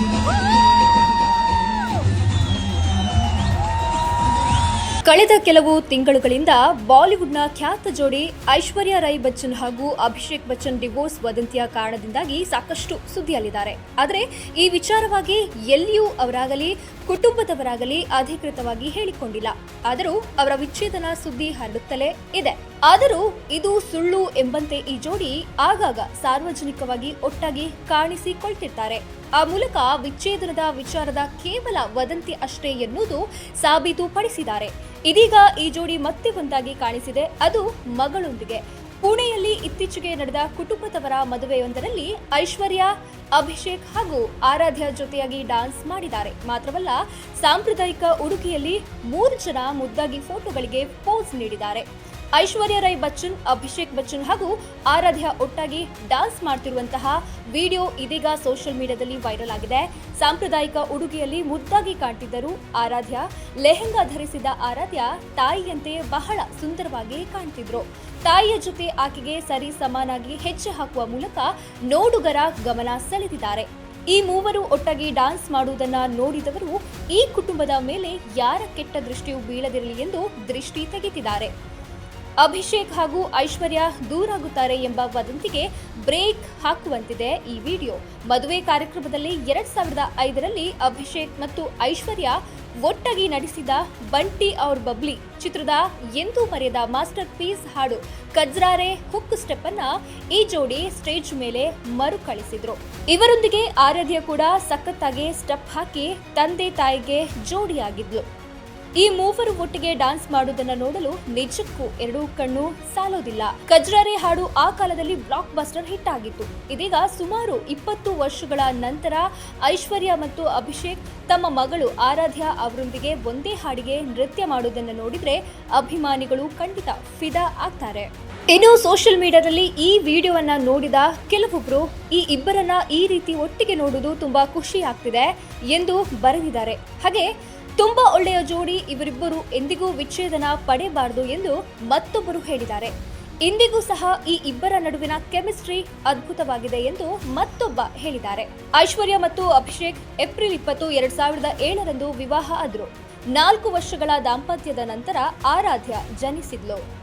啊 ಕಳೆದ ಕೆಲವು ತಿಂಗಳುಗಳಿಂದ ಬಾಲಿವುಡ್ನ ಖ್ಯಾತ ಜೋಡಿ ಐಶ್ವರ್ಯ ರೈ ಬಚ್ಚನ್ ಹಾಗೂ ಅಭಿಷೇಕ್ ಬಚ್ಚನ್ ಡಿವೋರ್ಸ್ ವದಂತಿಯ ಕಾರಣದಿಂದಾಗಿ ಸಾಕಷ್ಟು ಸುದ್ದಿಯಲ್ಲಿದ್ದಾರೆ. ಆದರೆ ಈ ವಿಚಾರವಾಗಿ ಎಲ್ಲಿಯೂ ಅವರಾಗಲಿ, ಕುಟುಂಬದವರಾಗಲಿ ಅಧಿಕೃತವಾಗಿ ಹೇಳಿಕೊಂಡಿಲ್ಲ. ಆದರೂ ಅವರ ವಿಚ್ಛೇದನ ಸುದ್ದಿ ಹರಡುತ್ತಲೇ ಇದೆ. ಆದರೂ ಇದು ಸುಳ್ಳು ಎಂಬಂತೆ ಈ ಜೋಡಿ ಆಗಾಗ ಸಾರ್ವಜನಿಕವಾಗಿ ಒಟ್ಟಾಗಿ ಕಾಣಿಸಿಕೊಳ್ತಿರ್ತಾರೆ. ಆ ಮೂಲಕ ವಿಚ್ಛೇದನದ ವಿಚಾರದ ಕೇವಲ ವದಂತಿ ಅಷ್ಟೇ ಎನ್ನುವುದು ಸಾಬೀತುಪಡಿಸಿದ್ದಾರೆ. ಇದೀಗ ಈ ಜೋಡಿ ಮತ್ತೆ ಒಂದಾಗಿ ಕಾಣಿಸಿದೆ. ಅದು ಮಗಳೊಂದಿಗೆ. ಪುಣೆಯಲ್ಲಿ ಇತ್ತೀಚೆಗೆ ನಡೆದ ಕುಟುಂಬದವರ ಮದುವೆಯೊಂದರಲ್ಲಿ ಐಶ್ವರ್ಯ, ಅಭಿಷೇಕ್ ಹಾಗೂ ಆರಾಧ್ಯ ಜೊತೆಯಾಗಿ ಡಾನ್ಸ್ ಮಾಡಿದ್ದಾರೆ. ಮಾತ್ರವಲ್ಲ, ಸಾಂಪ್ರದಾಯಿಕ ಉಡುಗೆಯಲ್ಲಿ ಮೂರು ಜನ ಮುದ್ದಾಗಿ ಫೋಟೋಗಳಿಗೆ ಪೋಸ್ ನೀಡಿದ್ದಾರೆ. ಐಶ್ವರ್ಯ ರೈ ಬಚ್ಚನ್, ಅಭಿಷೇಕ್ ಬಚ್ಚನ್ ಹಾಗೂ ಆರಾಧ್ಯ ಒಟ್ಟಾಗಿ ಡಾನ್ಸ್ ಮಾಡ್ತಿರುವಂತಹ ವಿಡಿಯೋ ಇದೀಗ ಸೋಷಿಯಲ್ ಮೀಡಿಯಾದಲ್ಲಿ ವೈರಲ್ ಆಗಿದೆ. ಸಾಂಪ್ರದಾಯಿಕ ಉಡುಗೆಯಲ್ಲಿ ಮುದ್ದಾಗಿ ಕಾಣ್ತಿದ್ದರು ಆರಾಧ್ಯ. ಲೆಹೆಂಗಾ ಧರಿಸಿದ ಆರಾಧ್ಯ ತಾಯಿಯಂತೆ ಬಹಳ ಸುಂದರವಾಗಿ ಕಾಣ್ತಿದ್ರು. ತಾಯಿಯ ಜೊತೆ ಆಕೆಗೆ ಸರಿ ಸಮಾನಾಗಿ ಹೆಜ್ಜೆ ಹಾಕುವ ಮೂಲಕ ನೋಡುಗರ ಗಮನ ಸೆಳೆದಿದ್ದಾರೆ. ಈ ಮೂವರು ಒಟ್ಟಾಗಿ ಡಾನ್ಸ್ ಮಾಡುವುದನ್ನ ನೋಡಿದವರು ಈ ಕುಟುಂಬದ ಮೇಲೆ ಯಾರ ಕೆಟ್ಟ ದೃಷ್ಟಿಯೂ ಬೀಳದಿರಲಿ ಎಂದು ದೃಷ್ಟಿ ತೆಗೆದಿದ್ದಾರೆ. ಅಭಿಷೇಕ್ ಹಾಗೂ ಐಶ್ವರ್ಯ ದೂರಾಗುತ್ತಾರೆ ಎಂಬ ವದಂತಿಗೆ ಬ್ರೇಕ್ ಹಾಕುವಂತಿದೆ ಈ ವಿಡಿಯೋ. ಮದುವೆ ಕಾರ್ಯಕ್ರಮದಲ್ಲಿ ಎರಡ್ ಸಾವಿರದ ಐದರಲ್ಲಿ ಅಭಿಷೇಕ್ ಮತ್ತು ಐಶ್ವರ್ಯ ಒಟ್ಟಾಗಿ ನಡೆಸಿದ ಬಂಟಿ ಔರ್ ಬಬ್ಲಿ ಚಿತ್ರದ ಎಂದೂ ಮರೆಯದ ಮಾಸ್ಟರ್ ಪೀಸ್ ಹಾಡು ಕಜ್ರಾರೆ ಹುಕ್ ಸ್ಟೆಪ್ ಅನ್ನ ಈ ಜೋಡಿ ಸ್ಟೇಜ್ ಮೇಲೆ ಮರುಕಳಿಸಿದ್ರು. ಇವರೊಂದಿಗೆ ಆರಾಧ್ಯ ಕೂಡ ಸಖತ್ತಾಗಿ ಸ್ಟೆಪ್ ಹಾಕಿ ತಂದೆ ತಾಯಿಗೆ ಜೋಡಿಯಾಗಿದ್ಲು. ಈ ಮೂವರು ಒಟ್ಟಿಗೆ ಡಾನ್ಸ್ ಮಾಡುವುದನ್ನು ನೋಡಲು ನಿಜಕ್ಕೂ ಎರಡೂ ಕಣ್ಣು ಸಾಲೋದಿಲ್ಲ. ಕಜ್ರಾರೆ ಹಾಡು ಆ ಕಾಲದಲ್ಲಿ ಬ್ಲಾಕ್ ಬಸ್ಟರ್ ಹಿಟ್ ಆಗಿತ್ತು. ಇದೀಗ ಸುಮಾರು ಇಪ್ಪತ್ತು ವರ್ಷಗಳ ನಂತರ ಐಶ್ವರ್ಯ ಮತ್ತು ಅಭಿಷೇಕ್ ತಮ್ಮ ಮಗಳು ಆರಾಧ್ಯ ಅವರೊಂದಿಗೆ ಒಂದೇ ಹಾಡಿಗೆ ನೃತ್ಯ ಮಾಡುವುದನ್ನು ನೋಡಿದ್ರೆ ಅಭಿಮಾನಿಗಳು ಖಂಡಿತ ಫಿದಾ ಆಗ್ತಾರೆ. ಇನ್ನು ಸೋಷಿಯಲ್ ಮೀಡಿಯಾದಲ್ಲಿ ಈ ವಿಡಿಯೋವನ್ನ ನೋಡಿದ ಕೆಲವೊಬ್ರು, ಈ ಇಬ್ಬರನ್ನ ಈ ರೀತಿ ಒಟ್ಟಿಗೆ ನೋಡುವುದು ತುಂಬಾ ಖುಷಿ ಆಗ್ತಿದೆ ಎಂದು ಬರೆದಿದ್ದಾರೆ. ಹಾಗೆ ತುಂಬಾ ಒಳ್ಳೆಯ ಜೋಡಿ ಇವರಿಬ್ಬರು ಎಂದಿಗೂ ವಿಚ್ಛೇದನ ಪಡೆಯಬಾರದು ಎಂದು ಮತ್ತೊಬ್ಬರು ಹೇಳಿದ್ದಾರೆ. ಇಂದಿಗೂ ಸಹ ಈ ಇಬ್ಬರ ನಡುವಿನ ಕೆಮಿಸ್ಟ್ರಿ ಅದ್ಭುತವಾಗಿದೆ ಎಂದು ಮತ್ತೊಬ್ಬ ಹೇಳಿದ್ದಾರೆ. ಐಶ್ವರ್ಯ ಮತ್ತು ಅಭಿಷೇಕ್ ಏಪ್ರಿಲ್ ಇಪ್ಪತ್ತು, ಎರಡ್ ಸಾವಿರದ ಏಳರಂದು ವಿವಾಹ ಆದರು. ನಾಲ್ಕು ವರ್ಷಗಳ ದಾಂಪತ್ಯದ ನಂತರ ಆರಾಧ್ಯ ಜನಿಸಿದ್ಲು.